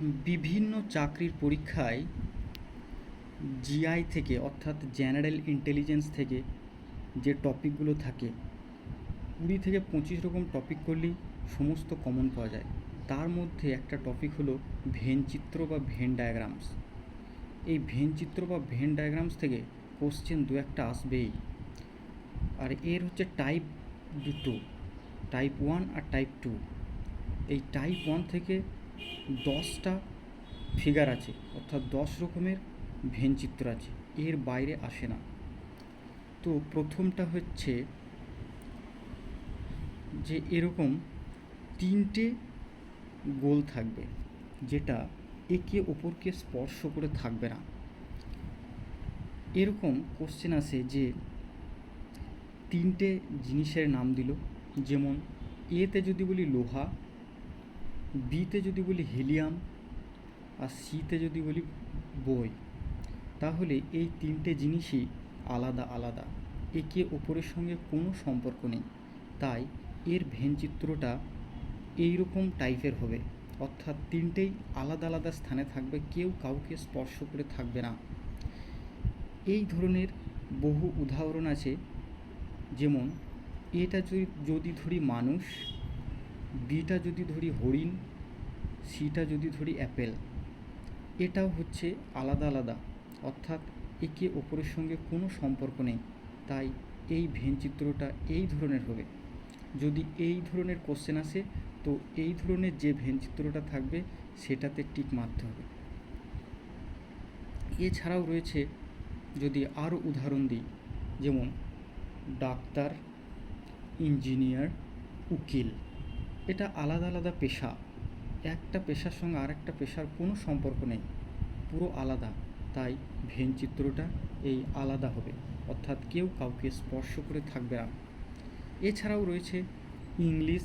বিভিন্ন চাকরির পরীক্ষায় জিআই থেকে, অর্থাৎ জেনারেল ইন্টেলিজেন্স থেকে যে টপিকগুলো থাকে, কুড়ি থেকে পঁচিশ রকম টপিক করলেই সমস্ত কমন পাওয়া যায়। তার মধ্যে একটা টপিক হলো ভেন চিত্র বা ভেন ডায়াগ্রামস এই ভেন চিত্র বা ভেন ডায়াগ্রামস থেকে কোশ্চেন দু একটা আসবেই। আর এর হচ্ছে টাইপ দুটো টাইপ ওয়ান আর টাইপ টু এই টাইপ ওয়ান থেকে দশটা ফিগার আছে, অর্থাৎ দশ রকমের ভেন চিত্র আছে, এর বাইরে আসে না। তো প্রথমটা হচ্ছে যে এরকম তিনটে গোল থাকবে, যেটা একে অপরকে স্পর্শ করে থাকবে না। এরকম কোশ্চেন আসে যে তিনটে জিনিসের নাম দিল, যেমন এতে যদি বলি লোহা বিতে যদি বলি হিলিয়াম আর সিতে যদি বলি বই, তাহলে এই তিনটে জিনিসই আলাদা আলাদা। একে অপরের সঙ্গে কোনো সম্পর্ক নেই। তাই এর ভেন চিত্রটা এইরকম টাইপের হবে। অর্থাৎ তিনটেই আলাদা আলাদা স্থানে থাকবে, কেউ কাউকে স্পর্শ করে থাকবে না। এই ধরনের বহু উদাহরণ আছে। যেমন এটা যদি ধরি মানুষ বিটা যদি ধরি হরিণ, সিটা যদি ধরি অ্যাপেল, এটাও হচ্ছে আলাদা আলাদা। অর্থাৎ একে অপরের সঙ্গে কোনো সম্পর্ক নেই। তাই এই ভেন চিত্রটা এই ধরনের হবে। যদি এই ধরনের কোশ্চেন আসে, তো এই ধরনের যে ভেন চিত্রটা থাকবে, সেটাতে টিক মারতে হবে। এছাড়াও রয়েছে যদি আরও উদাহরণ দিই, যেমন ডাক্তার, ইঞ্জিনিয়ার, উকিল। এটা আলাদা আলাদা পেশা। একটা পেশার সঙ্গে আরেকটা পেশার কোনো সম্পর্ক নেই। পুরো আলাদা। তাই ভেন চিত্রটা এই আলাদা হবে। অর্থাৎ কেউ কাউকে স্পর্শ করে থাকবে না। এছাড়াও রয়েছে ইংলিশ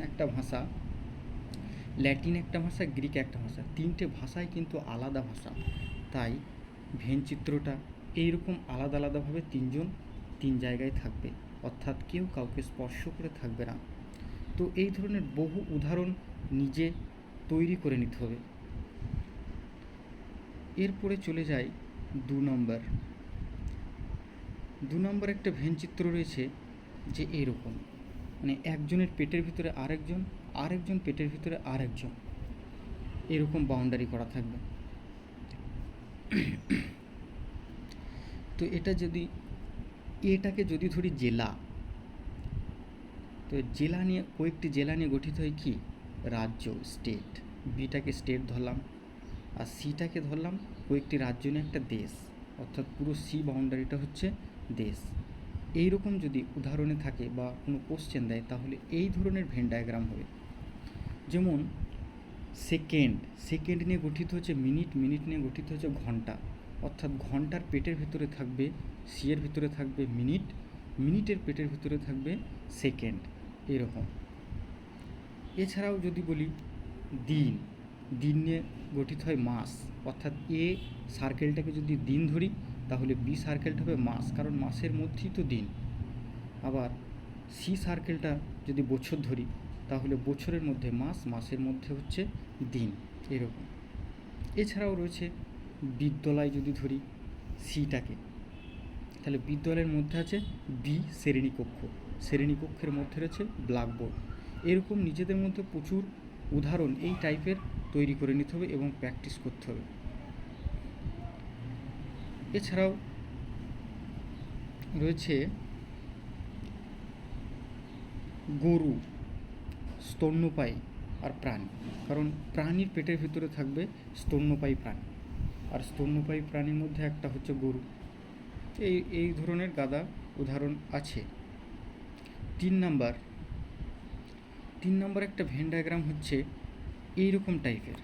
একটা ভাষা, ল্যাটিন একটা ভাষা, গ্রিক একটা ভাষা। তিনটে ভাষাই কিন্তু আলাদা ভাষা। তাই ভেন চিত্রটা এইরকম আলাদা আলাদাভাবে তিনজন, তিন জায়গায় থাকবে। অর্থাৎ কেউ কাউকে স্পর্শ করে থাকবে না। তো এই ধরনের বহু উদাহরণ নিজে তৈরি করে নিতে হবে। এরপরে চলে যাই দু নম্বর। দু নম্বর একটা ভেন চিত্র রয়েছে যে এরকম। মানে একজনের পেটের ভিতরে আরেকজন আরেকজন পেটের ভিতরে আরেকজন। এরকম বাউন্ডারি করা থাকবে। তো এটা যদি, এটাকে যদি ধরি জেলা তো জেলা নিয়ে, কয়েকটি জেলা নিয়ে গঠিত হয় কি? রাজ্য স্টেট বিটাকে স্টেট ধরলাম। আর সিটাকে ধরলাম কয়েকটি রাজ্য নিয়ে একটা দেশ। অর্থাৎ পুরো সি বাউন্ডারিটা হচ্ছে দেশ। এই রকম যদি উদাহরণে থাকে বা কোনো কোশ্চেন দেয়, তাহলে এই ধরনের ভেন ডায়াগ্রাম হবে। যেমন সেকেন্ড সেকেন্ড নিয়ে গঠিত হচ্ছে মিনিট মিনিট নিয়ে গঠিত হচ্ছে ঘণ্টা। অর্থাৎ ঘণ্টার পেটের ভিতরে থাকবে সি এর ভিতরে থাকবে মিনিট মিনিটের পেটের ভিতরে থাকবে সেকেন্ড এরকম। এছাড়াও যদি বলি, দিন। দিন নিয়ে গঠিত হয় মাস। অর্থাৎ এ সার্কেলটাকে যদি দিন ধরি, তাহলে বি সার্কেলটা হবে মাস। কারণ মাসের মধ্যেই তো দিন। আবার সি সার্কেলটা যদি বছর ধরি, তাহলে বছরের মধ্যে মাস, মাসের মধ্যে হচ্ছে দিন। এরকম। এছাড়াও রয়েছে বিদ্যালয় যদি ধরি সিটাকে তাহলে বিদ্যালয়ের মধ্যে আছে বি শ্রেণীকক্ষ। শ্রেণীকক্ষের মধ্যে রয়েছে ব্ল্যাকবোর্ড। এরকম নিজেদের মধ্যে প্রচুর উদাহরণ এই টাইপের তৈরি করে নিতে হবে এবং প্র্যাকটিস করতে হবে। এছাড়াও রয়েছে গরু, স্তন্যপায়ী আর প্রাণী। কারণ প্রাণীর পেটের ভিতরে থাকবে স্তন্যপায়ী প্রাণী। আর স্তন্যপায়ী প্রাণীর মধ্যে একটা হচ্ছে গরু। এই এই ধরনের গাদা উদাহরণ আছে। তিন নাম্বার তিন নাম্বার একটা ভেন ডায়াগ্রাম হচ্ছে এই রকম টাইপের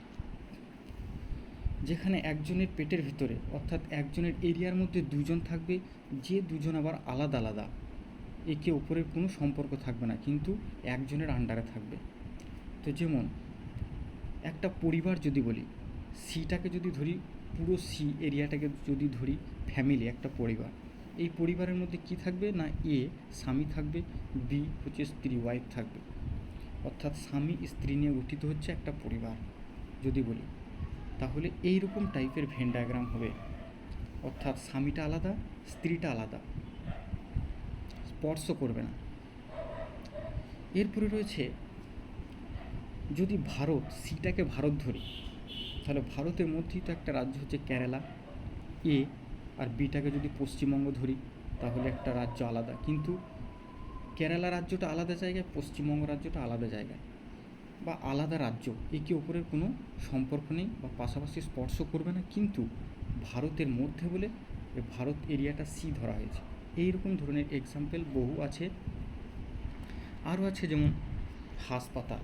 যেখানে একজনের পেটের ভিতরে, অর্থাৎ একজনের এরিয়ার মধ্যে দুজন থাকবে, যে দুজন আবার আলাদা আলাদা, একে ওপরের কোনো সম্পর্ক থাকবে না, কিন্তু একজনের আন্ডারে থাকবে। তো যেমন, একটা পরিবার যদি বলি সিটাকে যদি ধরি, পুরো সি এরিয়াটাকে যদি ধরি ফ্যামিলি একটা পরিবার। এই পরিবারের মধ্যে কি থাকবে না এ স্বামী থাকবে, বি হচ্ছে স্ত্রী ওয়াইফ থাকবে। অর্থাৎ স্বামী স্ত্রী নিয়ে গঠিত হচ্ছে একটা পরিবার, যদি বলি। তাহলে এই রকম টাইপের ভেন ডায়াগ্রাম হবে। অর্থাৎ স্বামীটা আলাদা, স্ত্রীটা আলাদা। স্পর্শ করবে না। এরপরে রয়েছে, যদি ভারত, সিটাকে ভারত ধরি, তাহলে ভারতের মধ্যেই তো একটা রাজ্য হচ্ছে কেরালা। এ আর বিটাকে যদি পশ্চিমবঙ্গ ধরি, তাহলে একটা রাজ্য আলাদা। কিন্তু কেরালা রাজ্যটা আলাদা জায়গায়, পশ্চিমবঙ্গ রাজ্যটা আলাদা জায়গায়। বা আলাদা রাজ্য, একে ওপরের কোনো সম্পর্ক নেই বা পাশাপাশি স্পর্শ করবে না। কিন্তু ভারতের মধ্যে বলে ভারত এরিয়াটা সি ধরা হয়েছে। এই রকম ধরনের এক্সাম্পল বহু আছে। আরও আছে যেমন হাসপাতাল।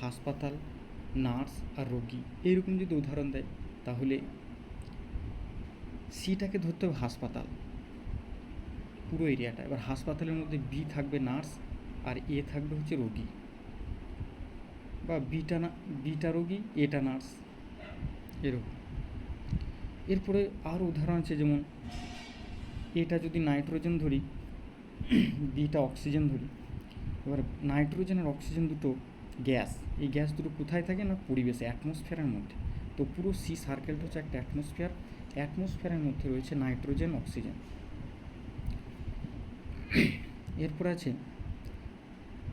হাসপাতাল, নার্স আর রোগী। এইরকম যদি উদাহরণ দেয়, তাহলে সিটাকে ধরতে হবে হাসপাতাল। পুরো এরিয়াটা। এবার হাসপাতালের মধ্যে বি থাকবে নার্স আর এ থাকবে হচ্ছে রোগী। বা বিটা না, বিটা রোগী, এটা নার্স। এরকম এরপরে আরও উদাহরণ আছে যেমন, এটা যদি নাইট্রোজেন ধরি, বিটা অক্সিজেন ধরি, এবার নাইট্রোজেন আর অক্সিজেন দুটো গ্যাস। এই গ্যাস দুটো কোথায় থাকে না? পরিবেশে, অ্যাটমসফিয়ারের মধ্যে। তো পুরো সি সার্কেলটা হচ্ছে একটা অ্যাটমসফিয়ার। অ্যাটমসফিয়ারের মধ্যে রয়েছে নাইট্রোজেন, অক্সিজেন। এরপর আছে,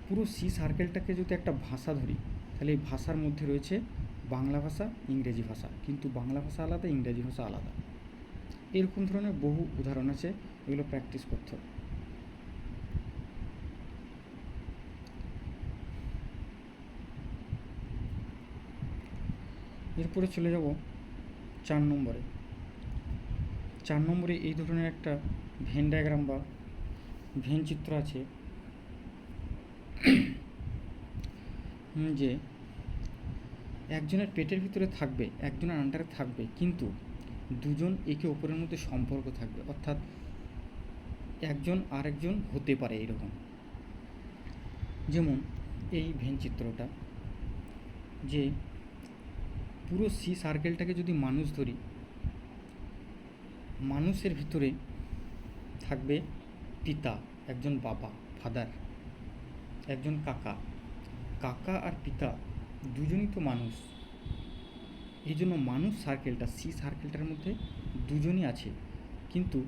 পুরো সি সার্কেলটাকে যদি একটা ভাষা ধরি, তাহলে এই ভাষার মধ্যে রয়েছে বাংলা ভাষা, ইংরেজি ভাষা। কিন্তু বাংলা ভাষা আলাদা, ইংরেজি ভাষা আলাদা। এরকম ধরনের বহু উদাহরণ আছে, এগুলো প্র্যাকটিস করতে হবে। এরপরে চলে যাব চার নম্বরে। চার নম্বরে এই ধরনের একটা ভেন ডায়াগ্রাম বা ভেন চিত্র আছে। যে একজনের পেটের ভিতরে থাকবে, একজনের আন্ডারে থাকবে, কিন্তু দুজন একে অপরের মধ্যে সম্পর্ক থাকবে। অর্থাৎ একজন আরেকজন হতে পারে এরকম। যেমন এই ভেন চিত্রটা, যে পুরো সি সার্কেলটাকে যদি মানুষ ধরি মানুষের ভিতরে থাকবে পিতা, একজন বাবা ফাদার একজন কাকা। কাকা আর পিতা দুজনই তো মানুষ। এই জন্য মানুষ সার্কেলটা সি সার্কেলটার মধ্যে দুজনই আছে। কিন্তু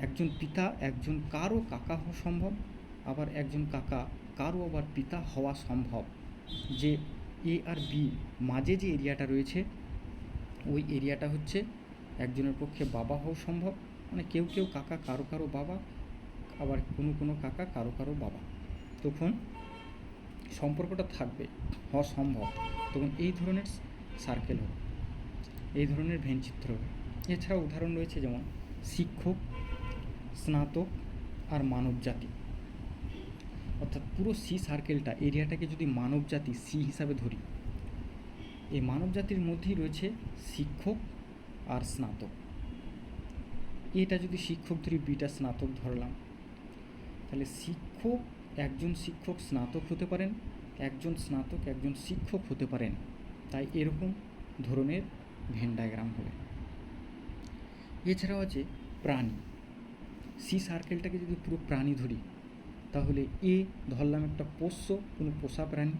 একজন পিতা, একজন কারও কাকা হওয়া সম্ভব, আবার একজন কাকা কারও আবার পিতা হওয়া সম্ভব। যে এ আর বি মাঝে যে এরিয়াটা রয়েছে, ওই এরিয়াটা হচ্ছে একজনের পক্ষে বাবা হওয়া সম্ভব। মানে কেউ কেউ কাকা, কারও কারও বাবা, আবার কোনো কোনো কাকা, কারও কারও বাবা। তখন সম্পর্কটা থাকবে, হওয়া সম্ভব। তখন এই ধরনের সার্কেল হবে, এই ধরনের ভেনচিত্র হবে। এছাড়া উদাহরণ রয়েছে যেমন শিক্ষক, স্নাতক আর মানবজাতি। অর্থাৎ পুরো সি সার্কেলটা এরিয়াটাকে যদি মানবজাতি সি হিসাবে ধরি, এই মানব জাতির মধ্যেই রয়েছে শিক্ষক আর স্নাতক। এটা যদি শিক্ষক ধরি বিটা স্নাতক ধরলাম, তাহলে শিক্ষক, একজন শিক্ষক স্নাতক হতে পারেন, একজন স্নাতক, একজন শিক্ষক হতে পারেন। তাই এরকম ধরনের ভেন ডায়াগ্রাম হবে। এছাড়াও আছে প্রাণী। সি সার্কেলটাকে যদি পুরো প্রাণী ধরি, তাহলে এ ধরলাম একটা পোষ্য, কোনো পোষা প্রাণী,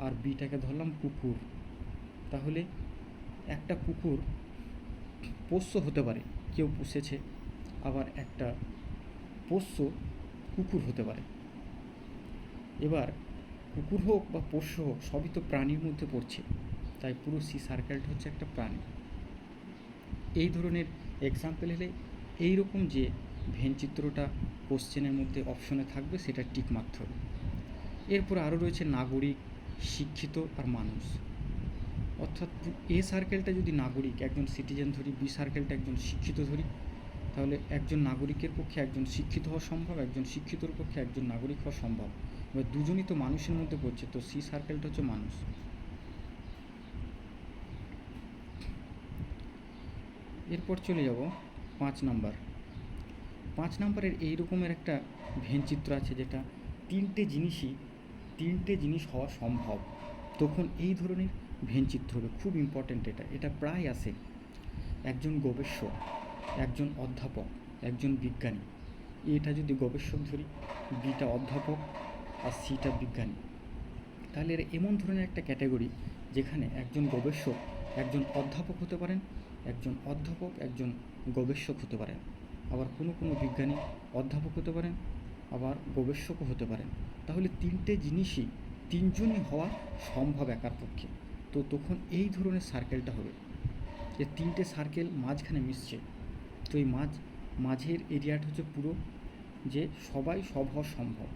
আর বিটাকে ধরলাম কুকুর। তাহলে একটা কুকুর পোষ্য হতে পারে, কেউ পুষেছে, আবার একটা পোষ্য কুকুর হতে পারে। এবার কুকুর হোক বা পোষ্য হোক, সবই তো প্রাণীর মধ্যে পড়ছে। তাই পুরো সি সার্কেলটা হচ্ছে একটা প্রাণী। এই ধরনের এক্সাম্পল হলে এই রকম যে ভেন চিত্রটা কোশ্চেনের মধ্যে অপশনে থাকবে, সেটা টিক হবে এরপর আরও রয়েছে নাগরিক, শিক্ষিত আর মানুষ। অর্থাৎ এ সার্কেলটা যদি নাগরিক, একজন সিটিজেন ধরি, বি সার্কেলটা একজন শিক্ষিত ধরি, তাহলে একজন নাগরিকের পক্ষে একজন শিক্ষিত হওয়া সম্ভব, একজন শিক্ষিতর পক্ষে একজন নাগরিক হওয়া সম্ভব। এবার দুজনই তো মানুষের মধ্যে পড়ছে, তো সি সার্কেলটা হচ্ছে মানুষ। এরপর চলে যাব পাঁচ নাম্বার। পাঁচ নাম্বারের এই রকমের একটা ভেন চিত্র আছে যেটা তিনটে জিনিসই, তিনটে জিনিস হওয়া সম্ভব। তখন এই ধরনের ভেন চিত্র হবে, খুব ইম্পর্ট্যান্ট এটা। এটা প্রায় আসে একজন গবেষক, একজন অধ্যাপক, একজন বিজ্ঞানী। এটা যদি গবেষক ধরি, বিটা অধ্যাপক আর সিটা বিজ্ঞানী। তাহলে এর এমন ধরনের একটা ক্যাটাগরি যেখানে একজন গবেষক, একজন অধ্যাপক হতে পারেন, একজন অধ্যাপক, একজন গবেষক হতে পারেন। আবার কোনো কোনো বিজ্ঞানী অধ্যাপক হতে পারেন, আবার গবেষকও হতে পারেন। তাহলে তিনটে জিনিসই তিনজনই হওয়া সম্ভব একার পক্ষে। তো তখন এই ধরনের সার্কেলটা হবে যে তিনটে সার্কেল মাঝখানে মিশছে। তো এই মাঝ, মাঝের এরিয়াটা হচ্ছে পুরো যে সবাই সব হওয়া সম্ভব।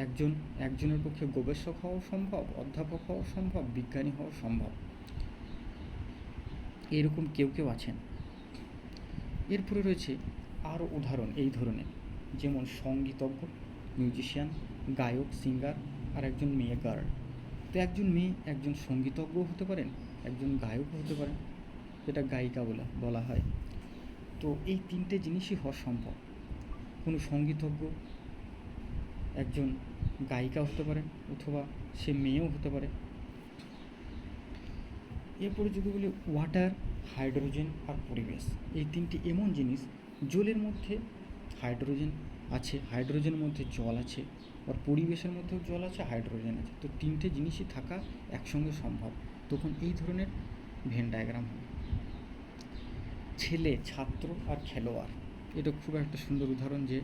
একজন, একজনের পক্ষে গবেষক হওয়া সম্ভব, অধ্যাপক হওয়া সম্ভব, বিজ্ঞানী হওয়া সম্ভব। এরকম কেউ কেউ আছেন। এরপরে রয়েছে আরও উদাহরণ এই ধরনের। যেমন সঙ্গীতজ্ঞ মিউজিশিয়ান গায়ক সিঙ্গার আর একজন মেয়ে গার্ল তো একজন মেয়ে, একজন সঙ্গীতজ্ঞ হতে পারেন, একজন গায়কও হতে পারেন, যেটা গায়িকা বলা বলা হয়। তো এই তিনটে জিনিসই হওয়া সম্ভব। কোনো সঙ্গীতজ্ঞ, একজন গায়িকা হতে পারেন, অথবা সে মেয়েও হতে পারে। এরপরে যদি বলি ওয়াটার হাইড্রোজেন আর পরিবেশ। এই তিনটি এমন জিনিস, জলের মধ্যে হাইড্রোজেন আছে হাইড্রোজেনের মধ্যে জল আছে আর পরিবেশের মধ্যেও জল আছে হাইড্রোজেন আছে। তো তিনটে জিনিসই থাকা একসঙ্গে সম্ভব। তখন এই ধরনের ভেন ডায়াগ্রাম হয় ছেলে, ছাত্র আর খেলোয়াড়। এটা খুব একটা সুন্দর উদাহরণ যে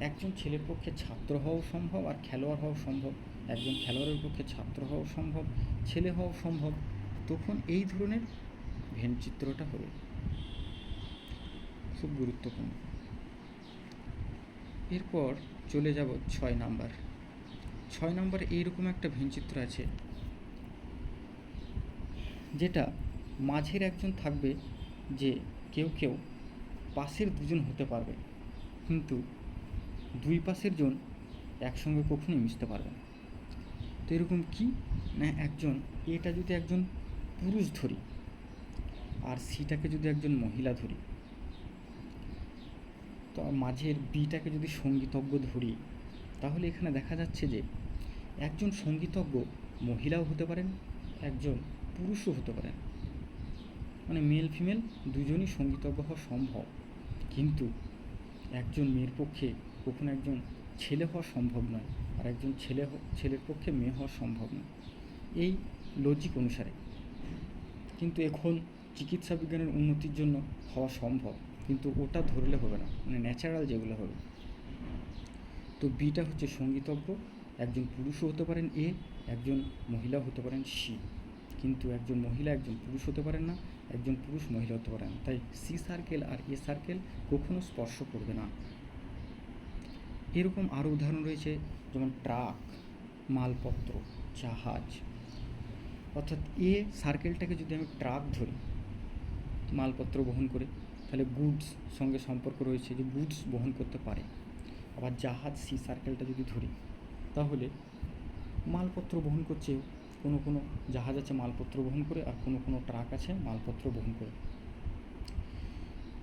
একজন ছেলের পক্ষে ছাত্র হওয়াও সম্ভব আর খেলোয়াড় হওয়া সম্ভব। একজন খেলোয়াড়ের পক্ষে ছাত্র হওয়া সম্ভব, ছেলে হওয়া সম্ভব। তখন এই ধরনের ভেন চিত্রটা হবে। খুব গুরুত্বপূর্ণ। এরপর চলে যাব ছয় নাম্বার। ছয় নাম্বার এইরকম একটা ভেনচিত্র আছে, যেটা মাঝের একজন থাকবে যে কেউ কেউ পাশের দুজন হতে পারবে, কিন্তু দুই পাশের জন একসঙ্গে কখনোই মিশতে পারবে না। তো এরকম কি না একজন, এটা যদি একজন পুরুষ ধরি, আর সিটাকে যদি একজন মহিলা ধরি তো মাঝের বিটাকে যদি সঙ্গীতজ্ঞ ধরি, তাহলে এখানে দেখা যাচ্ছে যে একজন সঙ্গীতজ্ঞ মহিলাও হতে পারেন, একজন পুরুষও হতে পারেন। মানে মেল ফিমেল দুজনই সঙ্গীতজ্ঞ হওয়া সম্ভব। কিন্তু একজন মেয়ের পক্ষে কখনো একজন ছেলে হওয়া সম্ভব নয়, আর একজন ছেলে ছেলের পক্ষে মেয়ে হওয়া সম্ভব নয়। এই লজিক অনুসারে। কিন্তু এখন চিকিৎসা বিজ্ঞানের উন্নতির জন্য হওয়া সম্ভব। কিন্তু ওটা ধরলে হবে না মানে ন্যাচারাল যেগুলো হবে। তো বিটা হচ্ছে সঙ্গীতজ্ঞ, একজন পুরুষও হতে পারেন এ একজন মহিলা হতে পারেন সি কিন্তু একজন মহিলা একজন পুরুষ হতে পারেন না, একজন পুরুষ মহিলা হতে পারেন তাই সি সার্কেল আর এ সার্কেল কখনো স্পর্শ করবে না। এরকম আরও উদাহরণ রয়েছে, যেমন ট্রাক, মালপত্র, জাহাজ। অর্থাৎ এ সার্কেলটাকে যদি আমি ট্রাক ধরি, মালপত্র বহন করে তাহলে গুডস সঙ্গে সম্পর্ক রয়েছে যে গুডস বহন করতে পারে। আবার জাহাজ সি সার্কেলটা যদি ধরি, তাহলে মালপত্র বহন করছে। কোনো কোনো জাহাজ আছে মালপত্র বহন করে আর কোনো কোনো ট্রাক আছে মালপত্র বহন করে।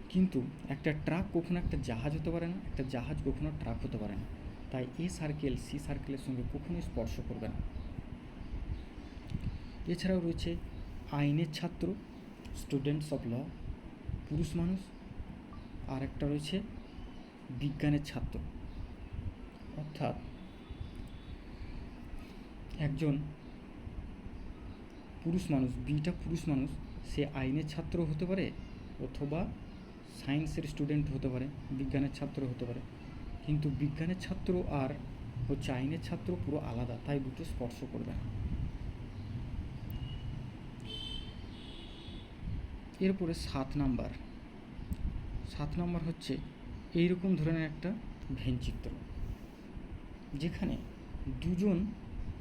কিন্তু একটা ট্রাক কখনো একটা জাহাজ হতে পারে না, একটা জাহাজ কখনো ট্রাক হতে পারে না। তাই এ সার্কেল সি সার্কেলের সঙ্গে কখনোই স্পর্শ করবে না। এছাড়াও রয়েছে আইনের ছাত্র স্টুডেন্টস অফ ল পুরুষ মানুষ, আর একটা রয়েছে বিজ্ঞানের ছাত্র। অর্থাৎ একজন পুরুষ মানুষ, বিটা পুরুষ মানুষ, সে আইনের ছাত্র হতে পারে অথবা সায়েন্সের স্টুডেন্ট হতে পারে, বিজ্ঞানের ছাত্র হতে পারে। কিন্তু বিজ্ঞানের ছাত্র আর হচ্ছে আইনের ছাত্র পুরো আলাদা, তাই দুটো স্পর্শ করবে না। এরপরে সাত নাম্বার। সাত নাম্বার হচ্ছে এইরকম ধরনের একটা ভেনচিত্র যেখানে দুজন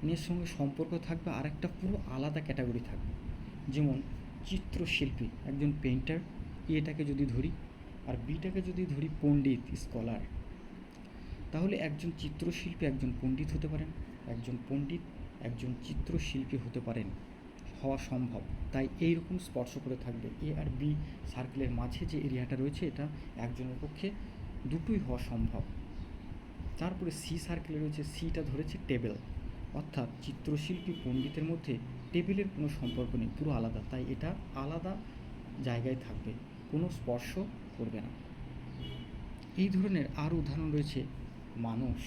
দুজনের সঙ্গে সম্পর্ক থাকবে আর একটা পুরো আলাদা ক্যাটাগরি থাকবে। যেমন চিত্রশিল্পী, একজন পেইন্টার, এটাকে যদি ধরি আর বিটাকে যদি ধরি পণ্ডিত, স্কলার, তাহলে একজন চিত্রশিল্পী একজন পণ্ডিত হতে পারেন, একজন পণ্ডিত, একজন চিত্রশিল্পী হতে পারেন। হওয়া সম্ভব। তাই এই রকম স্পর্শ করে থাকবে। এ আর বি সার্কেলের মাঝে যে এরিয়াটা রয়েছে, এটা একজনের পক্ষে দুটোই হওয়া সম্ভব। তারপরে সি সার্কেলে রয়েছে সিটা ধরেছে টেবিল অর্থাৎ চিত্রশিল্পী পণ্ডিতের মধ্যে টেবিলের কোনো সম্পর্ক নেই, পুরো আলাদা। তাই এটা আলাদা জায়গায় থাকবে, কোনো স্পর্শ করবে না। এই ধরনের আরও উদাহরণ রয়েছে, মানুষ,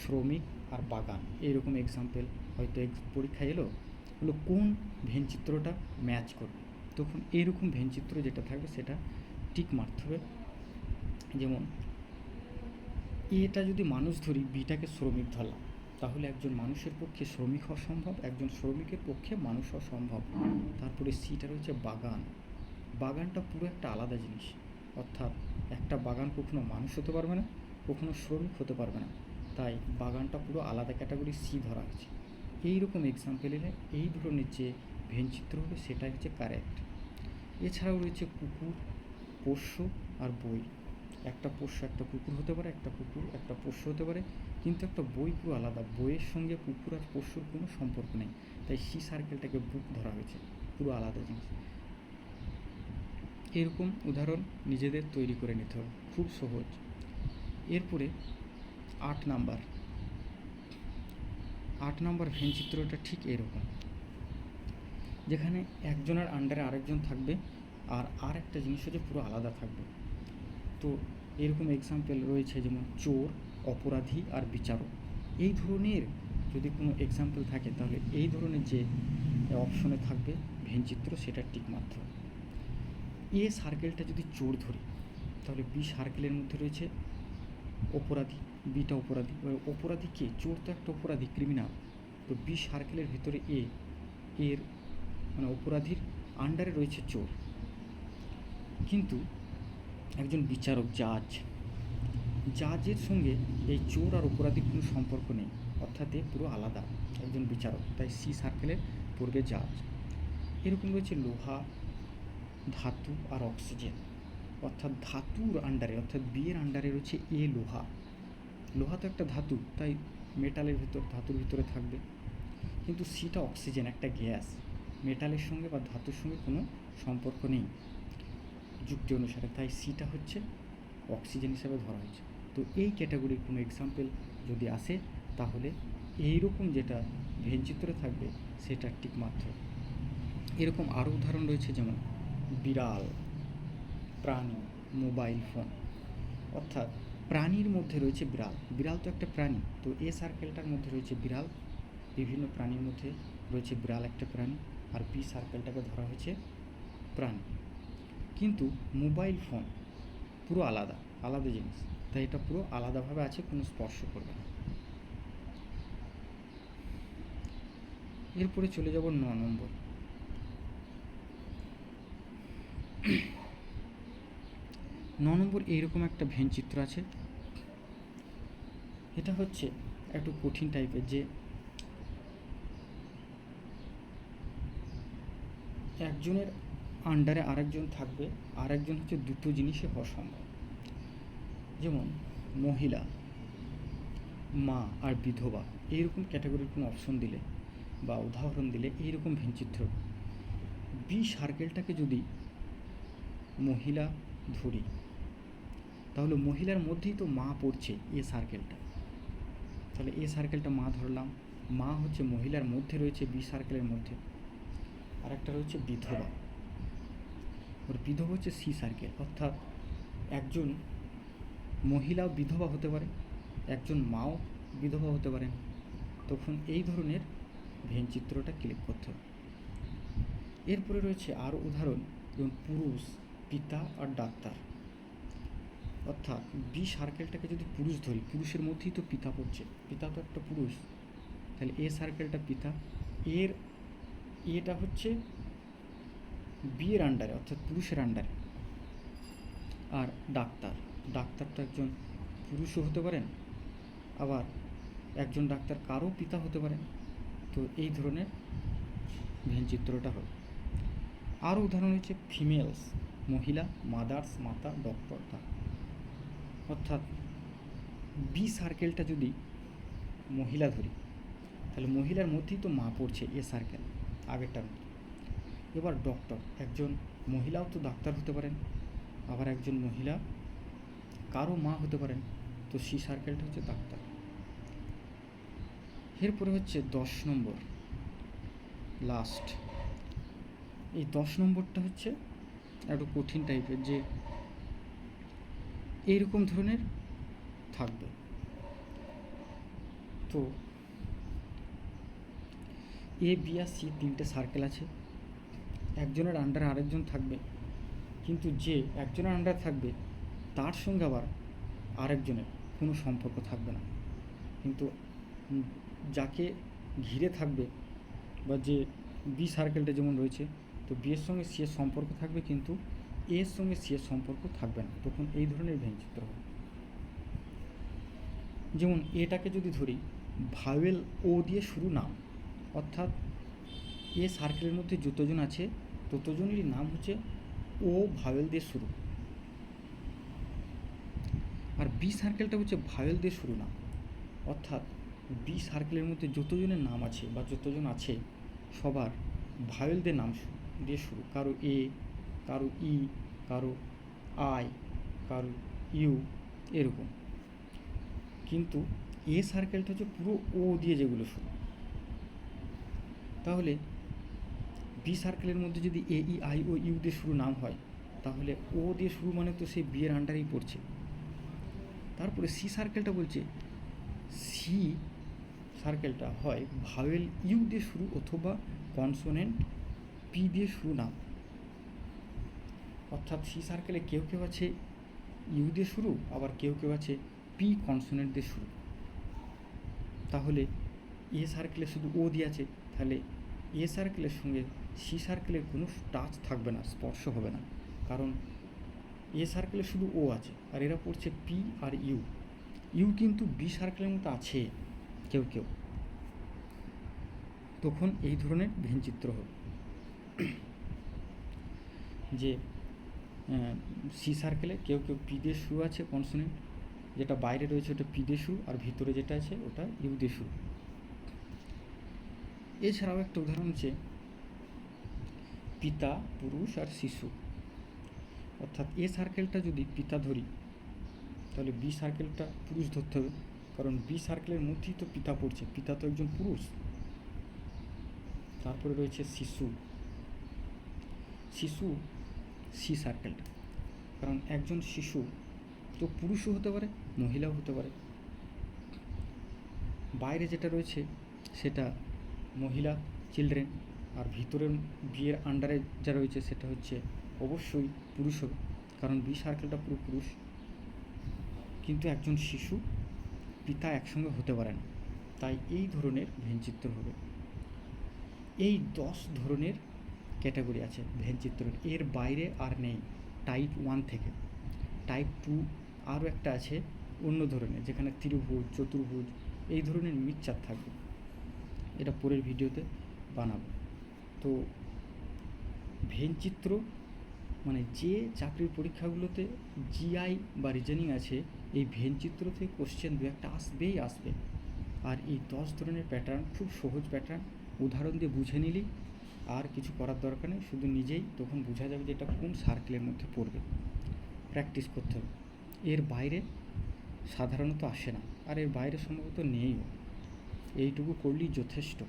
শ্রমিক আর বাগান। এইরকম এক্সাম্পল হয়তো পরীক্ষায় এলো হলো কোন ভেন চিত্রটা ম্যাচ করবে। তখন এরকম ভেন চিত্র যেটা থাকবে সেটা টিক মারতে হবে। যেমন, এটা যদি মানুষ ধরি, বিটাকে শ্রমিক ধরলাম, তাহলে একজন মানুষের পক্ষে শ্রমিক হওয়া সম্ভব, একজন শ্রমিকের পক্ষে মানুষ হওয়া সম্ভব। তারপরে সিটা রয়েছে বাগান। বাগানটা পুরো একটা আলাদা জিনিস। অর্থাৎ একটা বাগান কখনো মানুষ হতে পারবে না, কখনো শ্রমিক হতে পারবে না। তাই বাগানটা পুরো আলাদা ক্যাটাগরি সি ধরা হয়েছে। এইরকম এক্সাম্পল এলে এই ধরনের যে ভেনচিত্র হবে সেটা হচ্ছে কারেক্ট এছাড়াও রয়েছে কুকুর, পোষ্য আর বই। একটা পোষ্য, একটা কুকুর হতে পারে, একটা কুকুর, একটা পোষ্য হতে পারে, কিন্তু একটা বই পুরো আলাদা। বইয়ের সঙ্গে কুকুর আর পোষ্যর কোনো সম্পর্ক নেই। তাই সি সার্কেলটাকে বুক ধরা হয়েছে। পুরো আলাদা জিনিস। এরকম উদাহরণ নিজেদের তৈরি করে নিতে হবে। খুব সহজ। এরপরে আট নাম্বার। আট নম্বর ভেন চিত্রটা ঠিক এরকম। যেখানে একজনের আন্ডারে আরেকজন থাকবে আর আর একটা জিনিস হচ্ছে পুরো আলাদা থাকবে। তো এরকম এক্সাম্পল রয়েছে যেমন চোর, অপরাধী আর বিচারক। এই ধরনের যদি কোনো এক্সাম্পল থাকে তাহলে এই ধরনের যে অপশনে থাকবে ভেনচিত্র সেটা টিক মাত্র। এ সার্কেলটা যদি চোর ধরি, তাহলে বি সার্কেলের মধ্যে রয়েছে অপরাধী। বিটা অপরাধী। এবার অপরাধী কে? চোর তো একটা অপরাধী ক্রিমিনাল তো বি সার্কেলের ভিতরে এ, এর মানে অপরাধীর আন্ডারে রয়েছে চোর। কিন্তু একজন বিচারক জাজ জাজের সঙ্গে এই চোর আর অপরাধীর কোনো সম্পর্ক নেই। অর্থাৎ এ পুরো আলাদা একজন বিচারক, তাই সি সার্কেলের পূর্বে জাজ এরকম রয়েছে লোহা, ধাতু আর অক্সিজেন অর্থাৎ ধাতুর আন্ডারে অর্থাৎ বিয়ের আন্ডারে রয়েছে এ লোহা। লোহা তো একটা ধাতু, তাই মেটালের ভিতর, ধাতুর ভিতরে থাকবে। কিন্তু সিটা অক্সিজেন একটা গ্যাস মেটালের সঙ্গে বা ধাতুর সঙ্গে কোনো সম্পর্ক নেই যুক্তি অনুসারে। তাই সিটা হচ্ছে অক্সিজেন হিসাবে ধরা হয়েছে। তো এই ক্যাটাগরির কোনো এক্সাম্পল যদি আসে, তাহলে এইরকম যেটা ভেনচিত্রে থাকবে, সেটা ঠিক মাত্র। এরকম আরও উদাহরণ রয়েছে, যেমন বিড়াল, প্রাণী মোবাইল ফোন অর্থাৎ প্রাণীর মধ্যে রয়েছে বিড়াল। বিড়াল তো একটা প্রাণী। তো এ সার্কেলটার মধ্যে রয়েছে বিড়াল। বিভিন্ন প্রাণীর মধ্যে রয়েছে বিড়াল একটা প্রাণী আর বি সার্কেলটাকে ধরা হয়েছে প্রাণী। কিন্তু মোবাইল ফোন পুরো আলাদা আলাদা জিনিস। তাই এটা পুরো আলাদাভাবে আছে, কোনো স্পর্শ করবে না। এরপরে চলে যাব ন নম্বর। ন নম্বর এইরকম একটা ভেন চিত্র আছে। এটা হচ্ছে একটু কঠিন টাইপের যে একজনের আন্ডারে আরেকজন থাকবে, আরেকজন হচ্ছে দুটো জিনিসে হওয়া সম্ভব যেমন মহিলা, মা আর বিধবা, এইরকম ক্যাটাগরির কোনো অপশন দিলে বা উদাহরণ দিলে এইরকম ভেনচিত্র বি সার্কেলটাকে যদি মহিলা ধরি তাহলে মহিলার মধ্যেই তো মা পড়ছে এ সার্কেলটা তাহলে এ সার্কেলটা মা ধরলাম। মা হচ্ছে মহিলার মধ্যে রয়েছে, বি সার্কেলের মধ্যে। আর একটা রয়েছে বিধবা। ওর বিধবা হচ্ছে সি সার্কেল অর্থাৎ একজন মহিলাও বিধবা হতে পারে, একজন মাও বিধবা হতে পারেন তখন এই ধরনের ভেন চিত্রটা ক্লিক করতে হবে। এরপরে রয়েছে আরও উদাহরণ, যেমন পুরুষ, পিতা আর ডাক্তার। অর্থাৎ বি সার্কেলটাকে যদি পুরুষ ধরি, পুরুষের মধ্যেই তো পিতা পড়ছে, পিতা তো একটা পুরুষ, তাহলে এ সার্কেলটা পিতা, এর এটা হচ্ছে বিয়ের আন্ডারে অর্থাৎ পুরুষের আন্ডারে আর ডাক্তার ডাক্তার তো একজন পুরুষও হতে পারেন, আবার একজন ডাক্তার কারও পিতা হতে পারেন। তো এই ধরনের ভেন চিত্রটা হবে আরও উদাহরণ হচ্ছে ফিমেলস মহিলা মাদার্স মাতা ডক্টর অর্থাৎ বি সার্কেলটা যদি মহিলা ধরি, তাহলে মহিলার মধ্যেই তো মা পড়ছে এ সার্কেল আগেরটার মতো। এবার ডক্টর একজন মহিলাও তো ডাক্তার হতে পারেন, আবার একজন মহিলা কারও মা হতে পারেন, তো সি সার্কেলটা হচ্ছে ডাক্তার। এরপরে হচ্ছে দশ নম্বর লাস্ট এই দশ নম্বরটা হচ্ছে একটু কঠিন টাইপের যে এইরকম ধরনের থাকবে। তো এ বি আর সি তিনটে সার্কেল আছে। একজনের আন্ডারে আরেকজন থাকবে। কিন্তু যে একজনের আন্ডারে থাকবে, তার সঙ্গে আবার আরেকজনের কোনো সম্পর্ক থাকবে না। কিন্তু যাকে ঘিরে থাকবে বা যে বি সার্কেলটা যেমন রয়েছে, তো বি এর সঙ্গে সি এর সম্পর্ক থাকবে কিন্তু এর সঙ্গে সি এর সম্পর্ক থাকবে না। তখন এই ধরনের ভেনচিত্র হবে। যেমন এটাকে যদি ধরি, ভাওয়েল ও দিয়ে শুরু নাম। অর্থাৎ এ সার্কেলের মধ্যে যতজন আছে, ততজনেরই নাম হচ্ছে ও ভাওয়েল দিয়ে শুরু। আর বি সার্কেলটা হচ্ছে ভাওয়েল দিয়ে শুরু নাম। অর্থাৎ বি সার্কেলের মধ্যে যতজনের নাম আছে বা যতজন আছে, সবার ভাওয়েল দিয়ে নাম দিয়ে শুরু। কারও এ কারও ই, কারও আই, কারও ইউ, এরকম। কিন্তু এ সার্কেলটা হচ্ছে পুরো ও দিয়ে যেগুলো শুরু। তাহলে বি সার্কেলের মধ্যে যদি এ ই আই ও ইউ দিয়ে শুরু নাম হয়, তাহলে ও দিয়ে শুরু মানে তো সে বিয়ের আন্ডারেই পড়ছে। তারপরে সি সার্কেলটা বলছে সি সার্কেলটা হয় ভাওয়েল ইউ দিয়ে শুরু অথবা কনসোনেন্ট পি দিয়ে শুরু নাম। অর্থাৎ সি সার্কেলে কেউ কেউ আছে ইউ দিয়ে শুরু, আবার কেউ কেউ আছে পি কনসোনেন্ট দিয়ে শুরু। তাহলে এ সার্কেলে শুধু ও দিয়ে আছে, তাহলে এ সার্কেলের সঙ্গে সি সার্কেলের কোনো টাচ থাকবে না, স্পর্শ হবে না। কারণ এ সার্কেলে শুধু ও আছে, আর এরা পড়ছে পি আর ইউ ইউ কিন্তু বি সার্কেলের মতো আছে, কেউ কেউ। তখন এই ধরনের ভেনচিত্র হবে। যে সি সার্কেলে কেউ কেউ পি দিয়ে শুরু আছে কনসোনেন্ট যেটা বাইরে রয়েছে ওটা পি দিয়ে শুরু আর ভিতরে যেটা আছে ওটা ইউ দিয়ে শুরু এছাড়াও একটা উদাহরণ হচ্ছে পিতা, পুরুষ আর শিশু। অর্থাৎ এ সার্কেলটা যদি পিতা ধরি, তাহলে বি সার্কেলটা পুরুষ ধরতে হবে, কারণ বি সার্কেলের মধ্যেই তো পিতা পড়ছে, পিতা তো একজন পুরুষ। তারপরে রয়েছে শিশু। শিশু সি সার্কেলটা কারণ একজন শিশু তো পুরুষও হতে পারে, মহিলাও হতে পারে। বাইরে যেটা রয়েছে সেটা মহিলা চিলড্রেন আর ভিতরের বিয়ের আন্ডারে যা রয়েছে সেটা হচ্ছে অবশ্যই পুরুষ হবে। কারণ বি সার্কেলটা পুরো পুরুষ। কিন্তু একজন শিশু পিতা একসঙ্গে হতে পারে না। তাই এই ধরনের ভেনচিত্র হবে। এই দশ ধরনের ক্যাটাগরি আছে ভেনচিত্রের এর বাইরে আর নেই টাইপ ওয়ান থেকে। টাইপ টু আরও একটা আছে, অন্য ধরনের, যেখানে ত্রিভুজ, চতুর্ভুজ, এই ধরনের মিক্সচার থাকবে। এটা পরের ভিডিওতে বানাবো। তো ভেনচিত্র মানে যে চাকরির পরীক্ষাগুলোতে জিআই বা রিজনিং আছে, এই ভেনচিত্র থেকে কোশ্চেন দু একটা আসবেই আসবে। আর এই দশ ধরনের প্যাটার্ন খুব সহজ প্যাটার্ন উদাহরণ দিয়ে বুঝে নিলেই আর কিছু করার দরকার নেই, শুধু নিজেই তখন বোঝা যাবে যে এটা কোন সার্কেলের মধ্যে পড়বে। প্র্যাকটিস করতে হবে। এর বাইরে সাধারণত আসে না। আর এর বাইরে সম্ভবত নেইও। এইটুকু করলেই যথেষ্ট।